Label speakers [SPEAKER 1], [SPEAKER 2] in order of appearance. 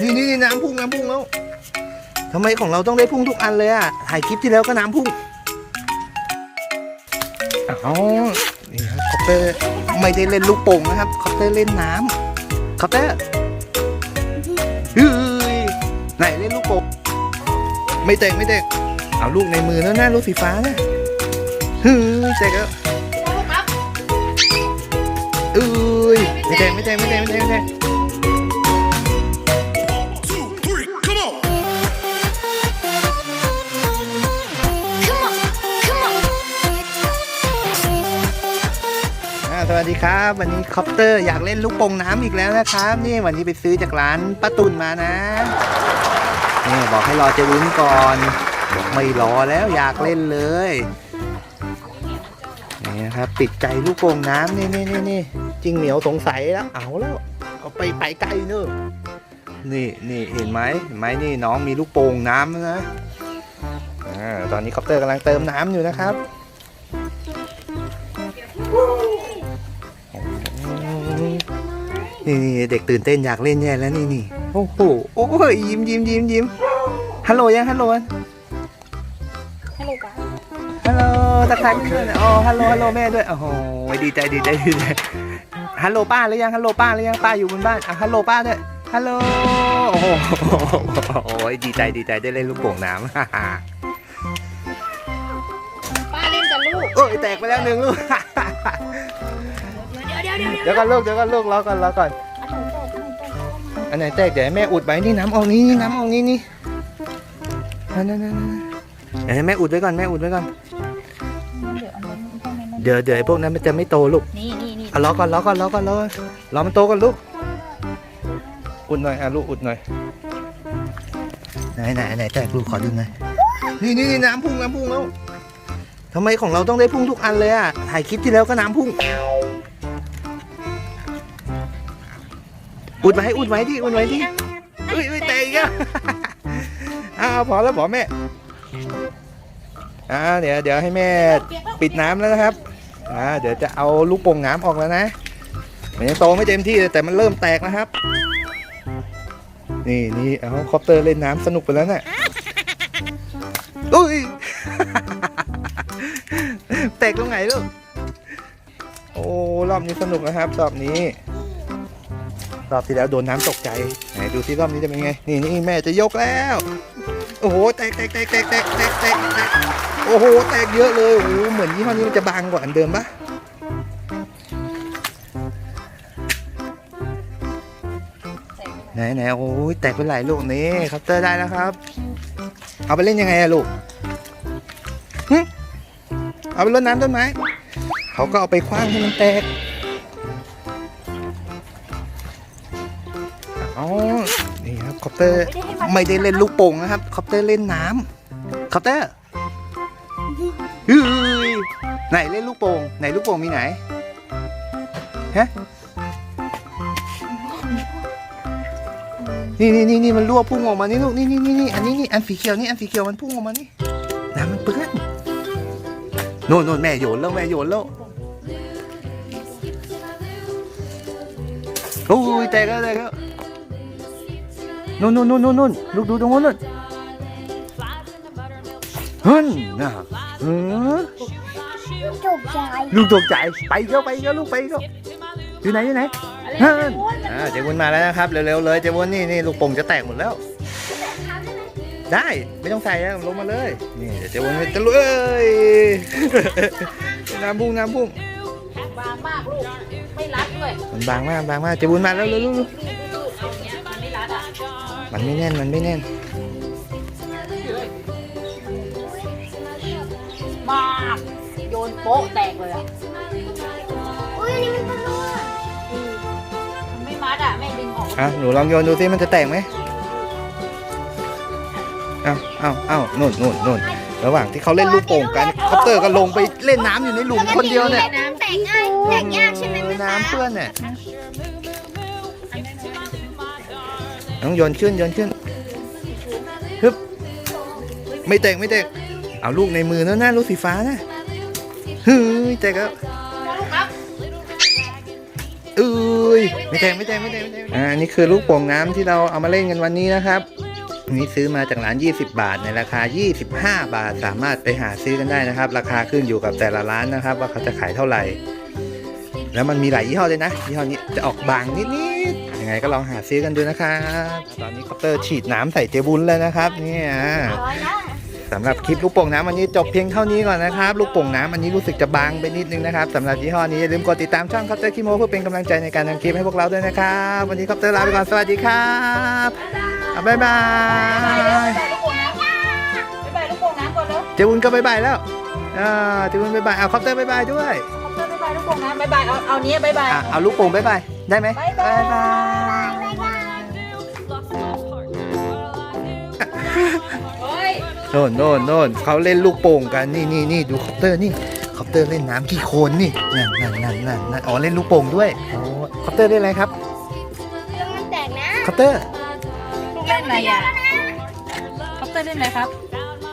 [SPEAKER 1] นี่นี่นี่น้ำพุ่งน้ำพุ่งแล้วทำไมของเราต้องได้พุ่งทุกอันเลยอะ ถ่ายคลิปที่แล้วก็น้ำพุ่งอ๋อนี่ครับคอปเตอร์ไม่ได้เล่นลูกโป่งนะครับคอปเตอร์เล่นน้ำคอปเตอร์เฮ้ยไหนเล่นลูกโป่งไม่แตกไม่แตกเอาลูกในมือแล้วนะลูกสีฟ้านะเฮ้ยแตกแล้ว อ้ยไม่แตกไม่แตกไม่แตกไม่แตกไม่แตก
[SPEAKER 2] two, three, come on.
[SPEAKER 3] Come on, come on.
[SPEAKER 1] อ่าสวัสดีครับ วันนี้คอปเตอร์อยากเล่นลูกโป่งน้ำอีกแล้วนะครับ นี่วันนี้ไปซื้อจากร้านป้าตุนมานะนี่บอกให้รอเจวุ้นก่อนบอกไม่รอแล้วอยากเล่นเลย นะครับติดใจลูกโป่งน้ำนี่นี่นี่นี่จริงเหนียวสงสัยแล้วเอาแล้วเอาไปไปไกลเนอะนี่นี่เห็นไหมเห็นไหมนี่น้องมีลูกโป่งน้ำนะอ่าตอนนี้คอปเตอร์กำลังเติมน้ำอยู่นะครับนี่นเด็กตื่นเต้นอยากเล่นแย่แล้วนี่นี่โอ้โหโอ้ยยิ้มยิ้มยิ้มยิ้มฮัลโหลยังฮัลโหล
[SPEAKER 3] ฮัลโหล
[SPEAKER 1] ทักทายเพื่อนๆอ๋อฮัลโหลฮัลโหลแม่ด้วยโอ้โหดีใจดีใจดีใจฮัลโหลป้าหรือยังฮัลโหลป้าหรือยังป้าอยู่บนบ้านอะฮัลโหลป้าด้วยฮัลโหลโอ้โหโอ้ยดีใจดีใจได้เล่นลูกโป่งน้ำฮ่าฮ่า
[SPEAKER 3] ป้าเล่นกับลูก
[SPEAKER 1] โอ้ยแตกไปแล้วหนึ่งลูก
[SPEAKER 3] เดี๋ยวเดี๋ยวเดี๋ยวเดี๋ยว
[SPEAKER 1] เดี๋ยวก่อนลูกเดี๋ยวก่อนลูกรอก่อนรอก่อนอันไหนแตกเดี๋ยวให้แม่อุดไว้นี่น้ำออกนี่นี่น้ำออกนี่นี่นั่นนั่นนั่นนั่น เดี๋ยวให้แม่อุดไว้ก่อนแม่อุดไว้ก่อน
[SPEAKER 3] เดี๋ยวอันนั้นพวกนั้น
[SPEAKER 1] เดี๋ยวเดี๋ยวไอ้พวกนั้นมันจะไม่โตลูก
[SPEAKER 3] นี่นี่นี่
[SPEAKER 1] เอารอก่อนรอก่อนรอก่อนรอก่อนรอมันโตก่อนลูก อุดหน่อยอะลูกอุดหน่อย ไหนไหนไหนแตกลูกขอดูหน่อย นี่นี่นี่น้ำพุ่งน้ำพุ่งแล้วทำไมของเราต้องได้พุ่งทุกอันเลยอะ ถ่ายคลิปที่แล้วก็น้ำพุ่ง อุดไว้อุดไว้ดิอุดไว้ดิเอ้ยเอ้ยแตกอีกอะอ้าวพอแล้วพอแม่ อ่าเดี๋ยวเดี๋ยวให้แม่ปิดน้ำแล้วนะครับอ่าเดี๋ยวจะเอาลูกโป่งน้ำออกแล้วนะมันยังโตไม่เต็มที่เลยแต่มันเริ่มแตกแล้วครับ นี่นี่เอาคอปเตอร์เล่นน้ำสนุกไปแล้วน่ะอุ้ยแตกตรงไหนลูกโอ้รอบนี้สนุกนะครับรอบนี้รอบที่แล้วโดนน้ำตกใจไหนดูที่รอบนี้จะเป็นไง นี่นี่แม่จะยกแล้ว โอ้โหแตกแตกแตกแตกแตกแตกแตกแตกโอ้โหแตกเยอะเลยโอ้โหเหมือนยี่ห้อนี้มันจะบางกว่าอันเดิมปะไหนไหนโอ้ยแตกเป็นหลายลูกนี่ครับเตอร์ได้แล้วครับ เอาไปเล่นยังไงอะลูกเอาไปรดน้ำต้นไม้เขาก็เอาไปคว้างให้มันแตกอ๋อ คอปเตอร์ไม่ได้เล่นลูกโป่งนะครับคอปเตอร์เล่นน้ำคอปเตอร์เฮ้ยไหนเล่นลูกโป่งไหนลูกโป่งมีไหนฮะนี่นี่นี่นี่มันรั่วพุ่งออกมานี่ลูกนี่นี่นี่นี่อันนี้นี่อันสีเขียวนี่อันสีเขียวมันพุ่งออกมานี่น้ำมันเปื้อนโน่นโน่นแม่โยนแล้วแม่โยนแล้วโอ้ยแตกแล้วแตกแล้ว นู่นนู่นนู่นนู่นนู่นลูกดูตรงนู้นนู่นฮึ่นนะเออ
[SPEAKER 3] จบใจ
[SPEAKER 1] ลูกตกใจไปเยอะไปเยอะลูกไปเยอะอยู่ไหนอยู่ไหนฮึ่นอ่าเจวุนมาแล้วนะครับเร็วๆเลยเจวุนนี่นี่ลูกโป่งจะแตกหมดแล้ว ได้ไม่ต้องใส่แล้วลงมาเลยนี่เดี๋ยวเจวุนจะลุยเอ้ยน้ำพุ่งน้ำพุ่ง
[SPEAKER 3] บางมากลูกไม่รัดด้วย
[SPEAKER 1] มันบางมากบางมากเจวุนมาแล้วเร็วๆ
[SPEAKER 3] มันไม่
[SPEAKER 1] แน่น มันไม่แน่น
[SPEAKER 3] มาก โยนโป๊ะแตกเลยอะ
[SPEAKER 4] อุ้ยอันนี้มันเป็นรูอะ
[SPEAKER 3] มันไม่มัดอะแม่ดึงออก
[SPEAKER 1] อะ หนูลองโยนดูสิมันจะแตกไหมเอ้าเอ้าเอ้านู่นนู่นนู่นระหว่างที่เขาเล่นลูกโป่งกันคอปเตอร์ก็ลงไปเล่นน้ำอยู่ในหลุมคนเดียวเนี่ย
[SPEAKER 4] น้ำแตกง่ายแตกยากใช่ไหม
[SPEAKER 1] เออ
[SPEAKER 4] แม่
[SPEAKER 1] น้ำเพื่อนเนี่ย ต้องโยนขึ้นโยนขึ้นฮึบไม่แตกไม่แตกเอาลูกในมือแล้วนะลูกสีฟ้านะเฮ้ยแตกแล้ว
[SPEAKER 3] ลูกครับ
[SPEAKER 1] เอ้ยไม่แจงไม่แจงไม่แจงไม่แจงอ่านี่คือลูกโป่งน้ำที่เราเอามาเล่นกันวันนี้นะครับนี้ซื้อมาจากร้าน 20 บาท ในราคา 25 บาท สามารถไปหาซื้อกันได้นะครับ ราคาขึ้นอยู่กับแต่ละร้านนะครับ ว่าเขาจะขายเท่าไหร่ แล้วมันมีหลายยี่ห้อเลยนะยี่ห้อนี้จะออกบางนิดๆ ยังไงก็ลองหาซื้อกันดูนะครับตอนนี้คอปเตอร์ฉีดน้ำใส่เจบุญแล้วนะครับเนี่ย
[SPEAKER 4] ร้อยนะ
[SPEAKER 1] สำหรับคลิปลูกโป่งน้ำวันนี้จบเพียงเท่านี้ก่อนนะครับ ลูกโป่งน้ำอันนี้รู้สึกจะบางไปนิดนึงนะครับสำหรับยี่ห้อนี้อย่าลืมกดติดตามช่องคอปเตอร์คิโมเพื่อเป็นกำลังใจในการทำคลิปให้พวกเราด้วยนะครับวันนี้คอปเตอร์ลาไปก่อนสวัสดีครับอะบ๊ายบาย
[SPEAKER 3] บ๊ายบายลูกโป่งน้ำบ๊ายบายลูกโป่งน้ำก่อนเร็ว
[SPEAKER 1] เจบุญก็บ๊ายบายแล้วอ่าเจบุญบ๊ายบายเอาคอปเตอร์บ๊ายบายด้วย
[SPEAKER 3] คอปเตอร์บ๊ายบายลูกโป่งน้ำบ๊ายบายเอา เอาเนี้ยบ๊ายบาย
[SPEAKER 1] อะเอาลูกโป่งบ๊ายบาย ได้ไหม
[SPEAKER 3] บ๊ายบาย
[SPEAKER 1] บาย
[SPEAKER 4] บ๊า
[SPEAKER 3] ย
[SPEAKER 1] โน่นโน่นโน่นเขาเล่นลูกโป่งกันนี่นี่นี่ดูคอปเตอร์นี่คอปเตอร์เล่นน้ำกี่โคลนนี่นั่นนั่นนั่นนั่นนั่นอ๋อเล่นลูกโป่งด้วยโอ้คอปเตอร์เล่นอะไรครับ
[SPEAKER 4] เรื่องมันแตกนะ
[SPEAKER 1] คอปเตอร์
[SPEAKER 3] ลูกเล่นอะไรอะคอปเตอร์เล่นอะไรครับ